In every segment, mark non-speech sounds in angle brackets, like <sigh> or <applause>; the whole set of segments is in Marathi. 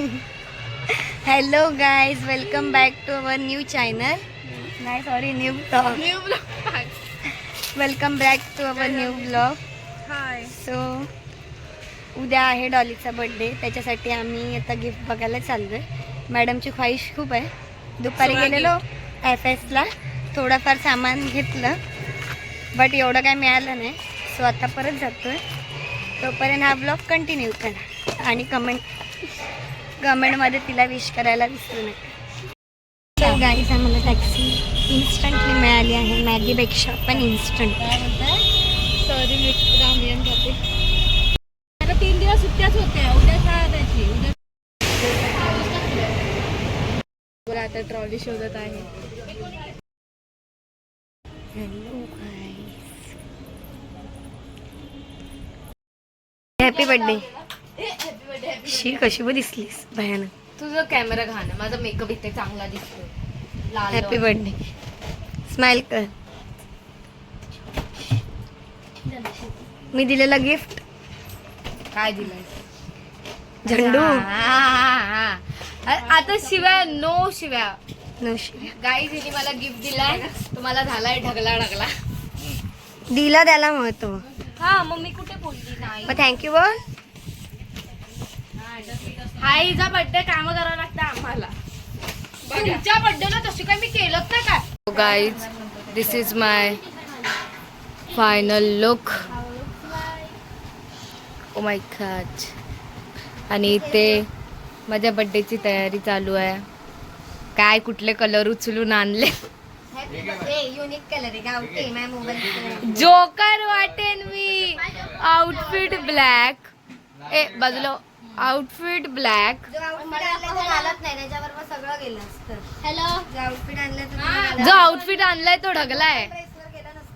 Hello guys welcome back to our new channel नाही sorry new vlog welcome back to our new vlog hi so उद्या आहे डॉलीचा बड्डे त्याच्यासाठी आम्ही आता गिफ्ट बघायला चाललो आहे मॅडमची ख्वाहिश खूप आहे. दुपारी गेलेलो एफ एसला थोडंफार सामान घेतलं. बट एवढं काय मिळालं नाही. सो आता परत जातोय. तोपर्यंत हा ब्लॉग कंटिन्यू करा. आणि कमेंट कमेंटमध्ये तिला विश करायला विसरू नका. गाईज आम्हाला टॅक्सी इन्स्टंटली मिळाली आहे. मॅगीपेक्षा पण इन्स्टंट सॉरी मी रामयन जाते. आता तीन दिवस सुट्ट्याच होत्या. उद्या शाळा त्याची उद्या आता ट्रॉली शोधत आहे. हॅपी बर्थडे शी कशी ब दिसलीस? भयानक. तुझं कॅमेरा घाण माझा मेकअप इथे चांगला दिसतो हॅपी बर्थडे स्माइल कर. मी दिलेलं गिफ्ट काय दिलंय? झेंडू. आता शिव्या नो शिव्या. नऊशे गाई जिने मला गिफ्ट दिलाय. तुम्हाला झालाय ढगला ढगला. दिला त्याला महत्त्व. हा मग मी कुठे बोलली? नाही. थँक्यू बोल. हा हिचा बड्डे काम करावं लागतं आम्हाला. तुमच्या बर्थडेला तशी काय मी केलंच ना काय? Guys this is my final look oh my खाच आणि इथे माझ्या बड्डेची तयारी चालू आहे. काय कुठले कलर उचलून आणले? युनिक कलर आहे जोकर वाटेन मी. आउटफिट ब्लॅक ए बाजूला आउटफिट ब्लॅक जो आउटफिट आणलं ते घालत नाही त्याच्याबरोबर सगळं गेलं असतं. हॅलो जो आउटफिट आणलं तर तुम्ही घाला. जो आउटफिट आणलाय तो ढगलाय. ड्रेसवर गेलं नसतं.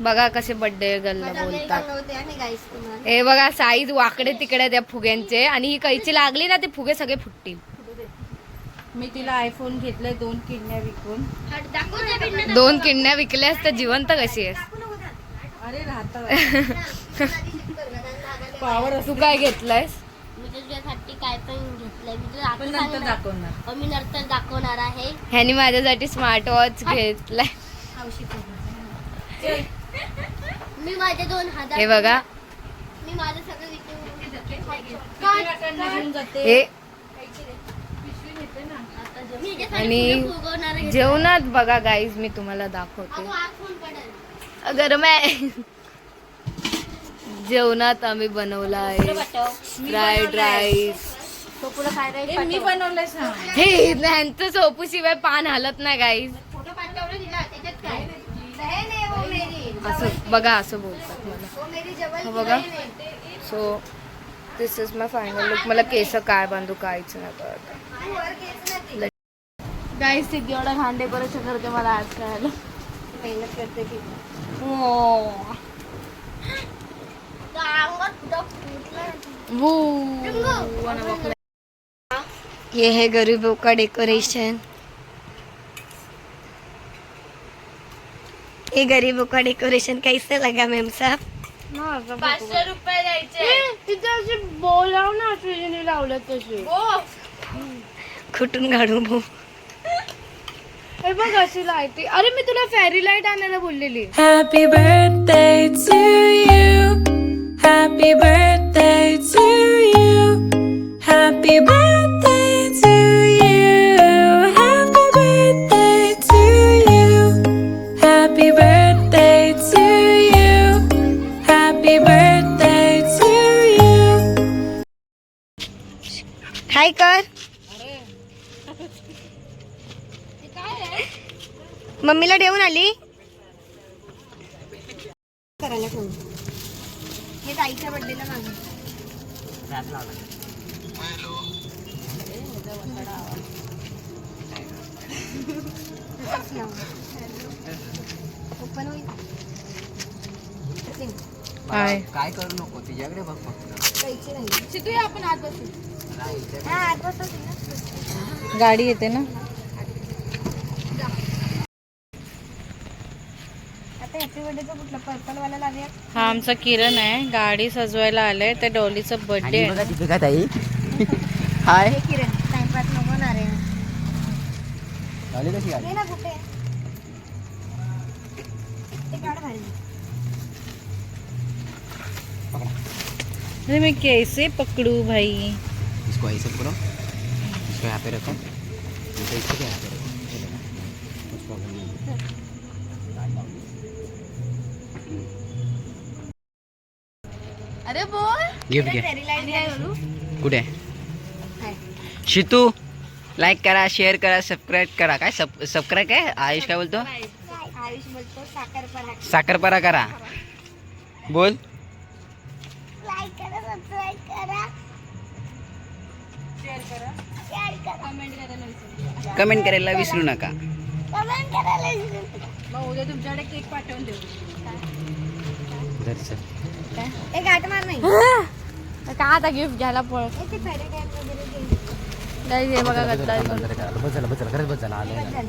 बघा कसे बर्थडे गल्ला माझ्या आपल्याला बोलतात. गाईस तुम्हाला. हे बघा साईज वाकडे तिकडे त्या फुग्यांचे. आणि ही कैची लागली ना ते फुगे सगळे फुटतील. मी तिला आयफोन घेतलाय दोन किडण्या विकून. दोन किडण्या विकल्यास तर जिवंत कशी आहेस? अरे राहत. <laughs> पावर तू काय घेतलंयस? मी तुझ्यासाठी काय पण घेतलंय. मी तुला पण आता नंतर सांगणार दाखवणार. मी नंतर दाखवणार आहे. ह्यानी माझ्यासाठी स्मार्ट वॉच घेतलाय. मी माझे दोन हजार हे बघा. मी माझं सगळं विकून घेऊन जाते. हे. मी आणि फुगवणार आहे. जेवणात बघा गाईज मी तुम्हाला दाखवते. अगो, आग फोन पडेल. अगर मैं जेवणात आम्ही बनवला आहे. फ्राईड राईस मी बनवलंय हे त्यांचं सोपू शिवाय पान हलत नाही गाईज फोटो पाठवला दिला त्याच्यात काय? बहन है वो मेरी. असं बघा असं बोलतात मला. हो बघा. So this is my final look मला केस काय बांधू काहीच नाही कळत गाईस सिद्धी एवढा घाण डेकोरेशन करते मला आज कळालं. मेहनत करते की. तो ये है गरीबों का डेकोरेशन ये गरीबों का डेकोरेशन कैसे लगा मैम साहब? पाचशे रुपये द्यायचे. तिथे बोलाव ना अश्विनी लावलं तशी खुटून काढू भो. हे बघ अशी लाइट अरे मी तुला फेरी लाइट आणायला बोललेली. Happy birthday to you. Happy birthday to you. Happy birthday to you. Happy birthday to you. Happy birthday to you. Happy birthday to you. हाय कर मम्मीला ठेवून आली करायला ठेवून हे ताईच्या बड्डेला मागे ओपन होईल. काय काय करू नको? तुझ्याकडे बघ फक्त. नाही आपण आत हा गाडी येते ना आता हॅपी बर्थडेचं कुठलं पर्पल वाला लावूया हा आमचा किरण आहे. गाडी सजवायला आलंय. त्या डॉलीचा बर्थडे बघा दीपिका ताई. हाय. हे किरण टाइमपास नको ना रे आली कशी आली ये ना कुठे? ते काढ भारी अरे मैं कैसे पकड़ू भाई? इसको ऐसे करो. इसको यहाँ पे रखो. इसको इसको यहाँ पे रखो. अरे बोल। गिफ्ट घे लाईट कुठे हाय. शितू लाईक करा शेअर करा सबस्क्राईब करा। काय सब सबस्क्राईब काय? आयुष काय बोलतो? आयुष बोलतो साखरपरा करा। बोल। लाईक करा सबस्क्राईब करा। कमेंट करायला विसरू नका. कमेंट करायला विसरू नका. मग उद्या तुमच्याकडे केक पाठवून देऊ. एक आठ मार नाही. का आता गिफ्ट घ्यायला पळ ए, ते फेरी लाइट वगैरे घे. नाही हे बघा गद्दा बस झालं बस झालं खरंच बस झालं आलं झालं.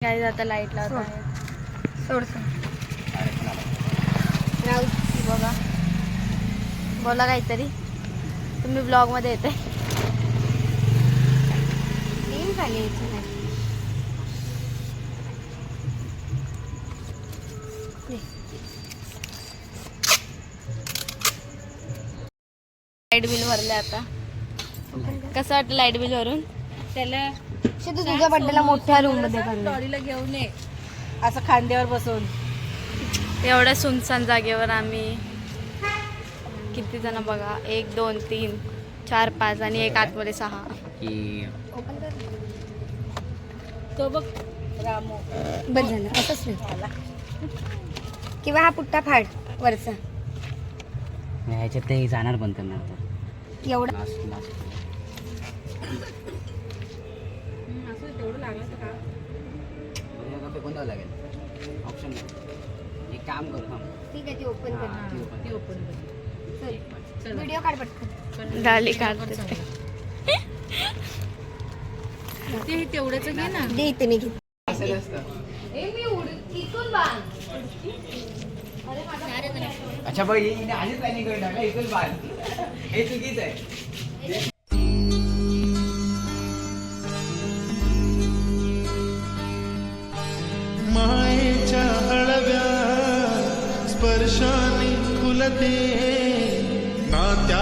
काय आता लाइट लावता सोड. सोड राहू दे. बघा. बोला काहीतरी. तुम्ही ब्लॉगमध्ये येते. तीन झाली याची लाइट बिल भरले आता. कसं वाटतं लाइट बिल भरून? त्याला शितू तुझ्या बड्डेला मोठ्या रूममध्ये घेऊन ये. असं खांद्यावर बसून. एवढ्या सुनसान जागेवर आम्ही. किती जण बघा? एक दोन तीन चार पाच आणि एक आतमध्ये सहा. की तो बघ. रामो. बस झालं असंच नाही किंवा हा पुट्टा फाड वरचा. ह्याच्यात ते जाणार बंद करणार एवढा. तेवढं लागलं ऑप्शन नाही. एक काम करू थांब. ठीक आहे ती ओपन कर. हा, ती open. ओपन चल व्हिडिओ काढ पटकन. झाली काढते. ते. तेवढंच घे ना. दे इथे मी घेते. असं नसतं अच्छा बघ हिने आधीच प्लॅनिंग करून टाकलं इथून बांध. हे चुकीच आहे. मायेच्या हळव्या स्पर्शाने खुलते नात्यांच्या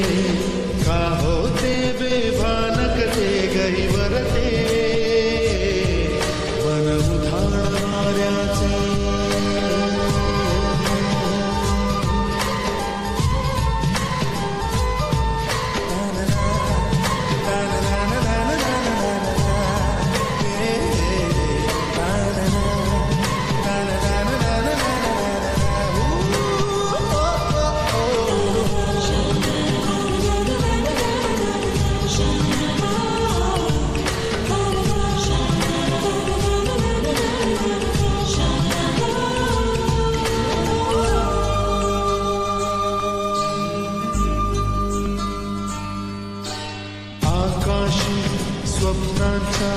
स्वप्नांचा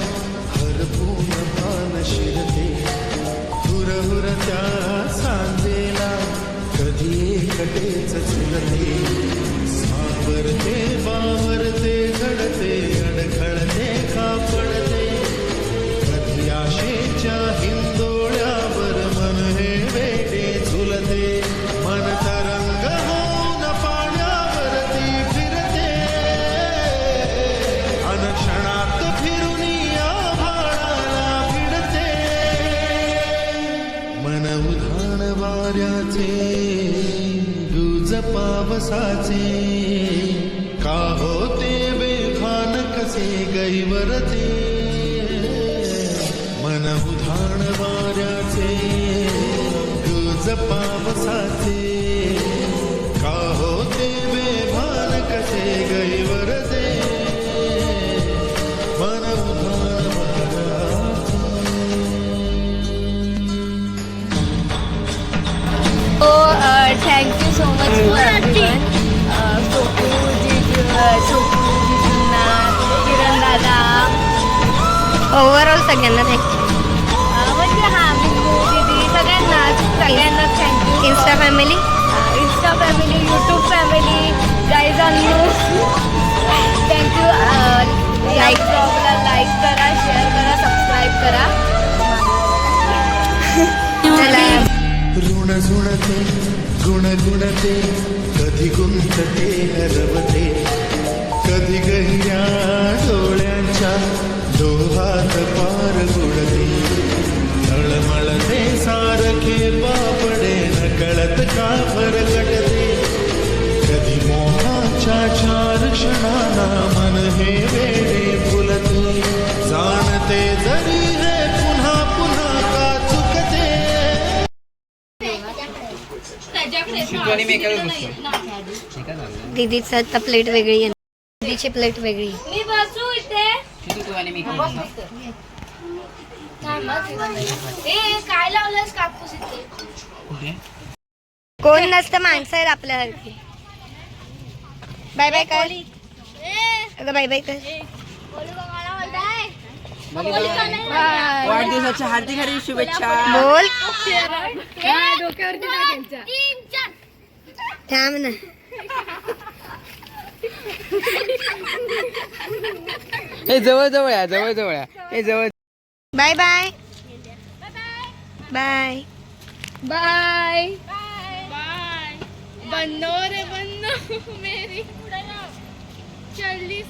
हरपून भान शिरते. हुरहुर त्या सांजेला कधी एकटेच झुलते सावरते बावरते घडते अडखळते कापडते. कधी आशेच्या पावसाचे का होते बेभान कसे गैवरते मन उधाण वाऱ्याचे गुज पावसाचे ओव्हरऑल सगळ्यांना थँक्यू म्हणजे हा बिंदू दीदी सगळ्यांना सगळ्यांना thank you insta family insta family YouTube family guys on news thank you like ब्लॉगला like करा शेअर करा सबस्क्राईब करा. <laughs> ऋण झुणते गुण गुणते कधी गुंतते हरवते कधी गहिऱ्या डोळ्यांच्या डोहात पार तळमळते सारखे बापडे नकळत का फरकटते कधी मोहाच्या चार क्षणाला मन हे वेळे फुलते. जाणते जरी हे पुन्हा पुन्हा का चुकते. शिकवणी मी एकाच बसतो एका झालं दीदीचं आता प्लेट वेगळी आहे. दीदीची प्लेट वेगळी आहे. मी बसू इथे तू तू आणि मी काय लावलंस कापूस इथे? कोण नसतं माणसं आहेत आपल्यासारखी. बाय बाय कर. अगं बाय बाय कर वाढदिवसाच्या हार्दिक हार्दिक शुभेच्छा. बोल. थांब ना. हे जवळ जवळ या जवळ जवळ या. हे जवळ. Bye bye. Bye. Bye. Bye. बनो रे बनो मेरी. चल्ली